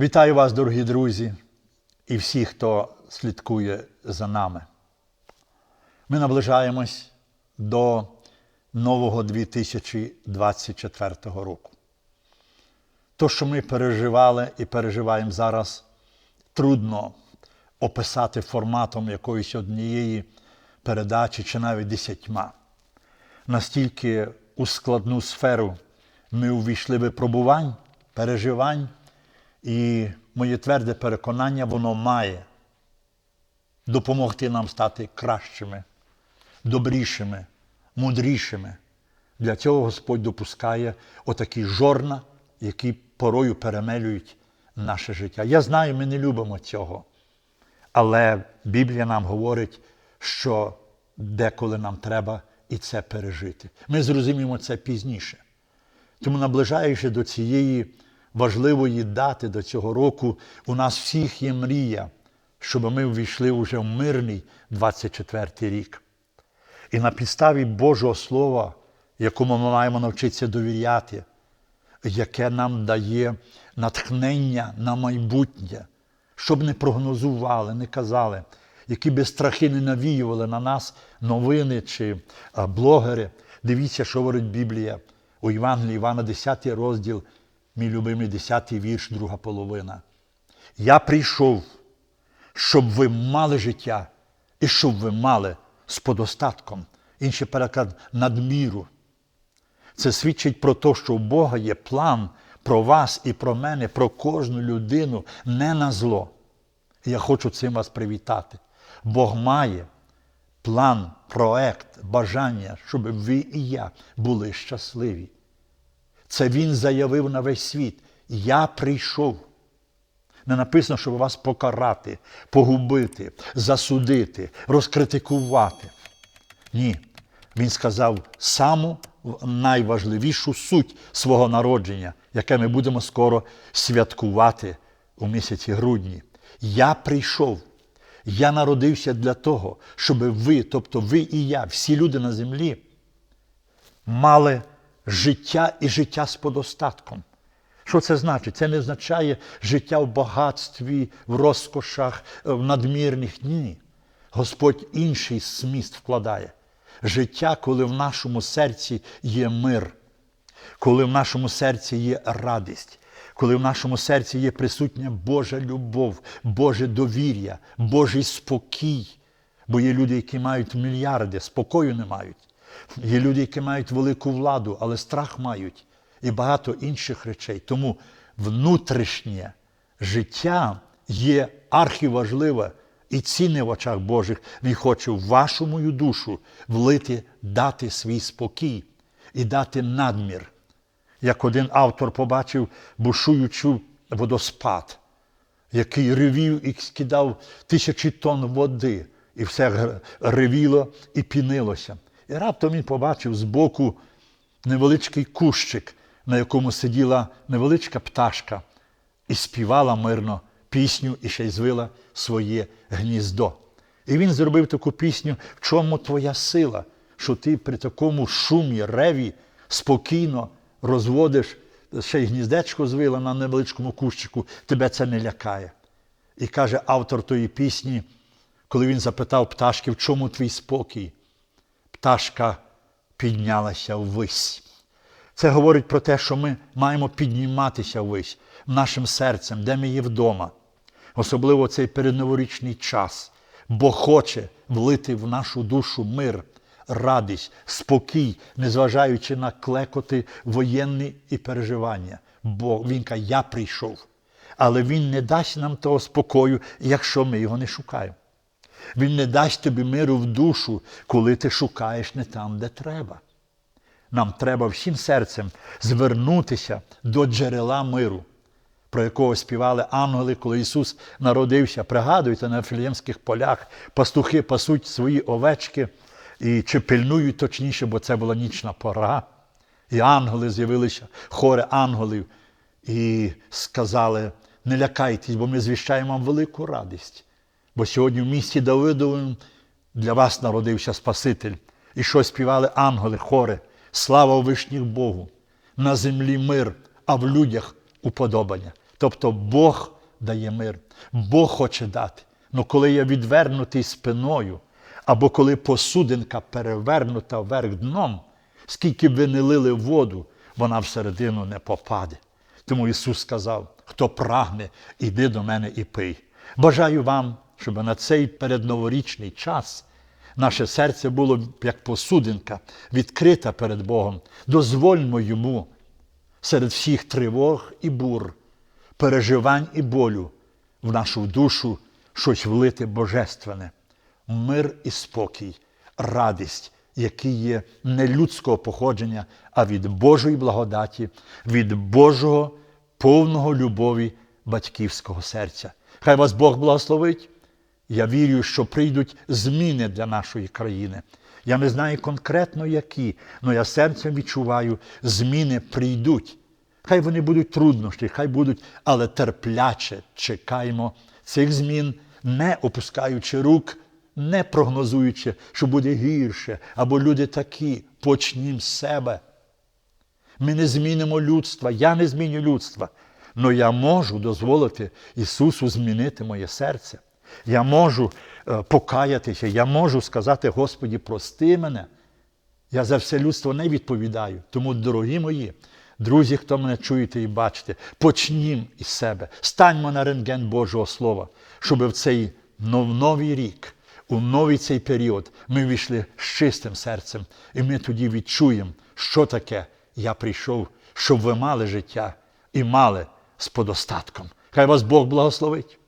Вітаю вас, дорогі друзі, і всі, хто слідкує за нами. Ми наближаємось до нового 2024 року. То, що ми переживали і переживаємо зараз, трудно описати форматом якоїсь однієї передачі чи навіть десятьма. Настільки у складну сферу ми увійшли випробувань, переживань, і моє тверде переконання, воно має допомогти нам стати кращими, добрішими, мудрішими. Для цього Господь допускає отакі жорна, які порою перемелюють наше життя. Я знаю, ми не любимо цього. Але Біблія нам говорить, що деколи нам треба і це пережити. Ми зрозуміємо це пізніше. Тому, наближаючи до цієї важливої дати, до цього року, у нас всіх є мрія, щоб ми ввійшли вже в мирний 24 рік. І на підставі Божого Слова, якому ми маємо навчитися довіряти, яке нам дає натхнення на майбутнє, щоб не прогнозували, не казали, які би страхи не навіювали на нас новини чи блогери. Дивіться, що говорить Біблія у Євангелії Івана, 10 розділ, мій любимий 10 вірш, друга половина. Я прийшов, щоб ви мали життя і щоб ви мали з подостатком. Інший переклад надміру. Це свідчить про те, що у Бога є план про вас і про мене, про кожну людину не на зло. І я хочу цим вас привітати. Бог має план, проект, бажання, щоб ви і я були щасливі. Це Він заявив на весь світ. Я прийшов. Не написано, щоб вас покарати, погубити, засудити, розкритикувати. Ні. Він сказав саму найважливішу суть свого народження, яке ми будемо скоро святкувати у місяці грудні. Я прийшов. Я народився для того, щоб ви, тобто ви і я, всі люди на землі, мали життя і життя з подостатком. Що це значить? Це не означає життя в багатстві, в розкошах, в надмірних. Ні. Господь інший зміст вкладає. Життя, коли в нашому серці є мир, коли в нашому серці є радість, коли в нашому серці є присутня Божа любов, Боже довір'я, Божий спокій. Бо є люди, які мають мільярди, спокою не мають. Є люди, які мають велику владу, але страх мають і багато інших речей. Тому внутрішнє життя є архіважливе і цінне в очах Божих. Він хоче в вашу мою душу влити, дати свій спокій і дати надмір. Як один автор побачив бушуючу водоспад, який ревів і скидав тисячі тонн води, і все ревіло і пінилося. І раптом він побачив збоку невеличкий кущик, на якому сиділа невеличка пташка і співала мирно пісню і ще й звила своє гніздо. І він зробив таку пісню, в чому твоя сила, що ти при такому шумі, реві спокійно розводиш, ще й гніздечко звила на невеличкому кущику, тебе це не лякає. І каже автор тої пісні, коли він запитав пташки, в чому твій спокій? Пташка піднялася ввись. Це говорить про те, що ми маємо підніматися ввись нашим серцем, де ми є вдома. Особливо цей передноворічний час, бо хоче влити в нашу душу мир, радість, спокій, незважаючи на клекоти воєнні і переживання. Бо він каже, я прийшов. Але Він не дасть нам того спокою, якщо ми його не шукаємо. Він не дасть тобі миру в душу, коли ти шукаєш не там, де треба. Нам треба всім серцем звернутися до джерела миру, про якого співали ангели, коли Ісус народився. Пригадуйте, на Філіємських полях пастухи пасуть свої овечки і чи пильнують точніше, бо це була нічна пора. І ангели з'явилися, хори ангелів, і сказали: не лякайтесь, бо ми звіщаємо вам велику радість. Бо сьогодні в місті Давидовому для вас народився Спаситель. І що співали ангели, хори. Слава у вишніх Богу! На землі мир, а в людях уподобання. Тобто Бог дає мир, Бог хоче дати. Ну коли я відвернутий спиною, або коли посудинка перевернута вверх дном, скільки б ви не лили воду, вона всередину не попаде. Тому Ісус сказав: хто прагне, іди до мене і пий. Бажаю вам, щоб на цей передноворічний час наше серце було як посудинка, відкрита перед Богом. Дозвольмо йому серед всіх тривог і бур, переживань і болю в нашу душу щось влити божественне, мир і спокій, радість, які є не людського походження, а від Божої благодаті, від Божого повного любові батьківського серця. Хай вас Бог благословить. Я вірю, що прийдуть зміни для нашої країни. Я не знаю конкретно які, але я серцем відчуваю, зміни прийдуть. Хай вони будуть труднощі, хай будуть, але терпляче чекаємо цих змін, не опускаючи рук, не прогнозуючи, що буде гірше, або люди такі, почнім з себе. Ми не змінимо людства, я не зміню людства. але я можу дозволити Ісусу змінити моє серце. Я можу е, покаятися, я можу сказати, Господі, прости мене. Я за все людство не відповідаю. Тому, дорогі мої, друзі, хто мене чуєте і бачите, почнім із себе, станьмо на рентген Божого Слова, щоб в цей новий рік, у новий цей період ми війшли з чистим серцем, і ми тоді відчуємо, що таке я прийшов, щоб ви мали життя і мали з подостатком. Хай вас Бог благословить.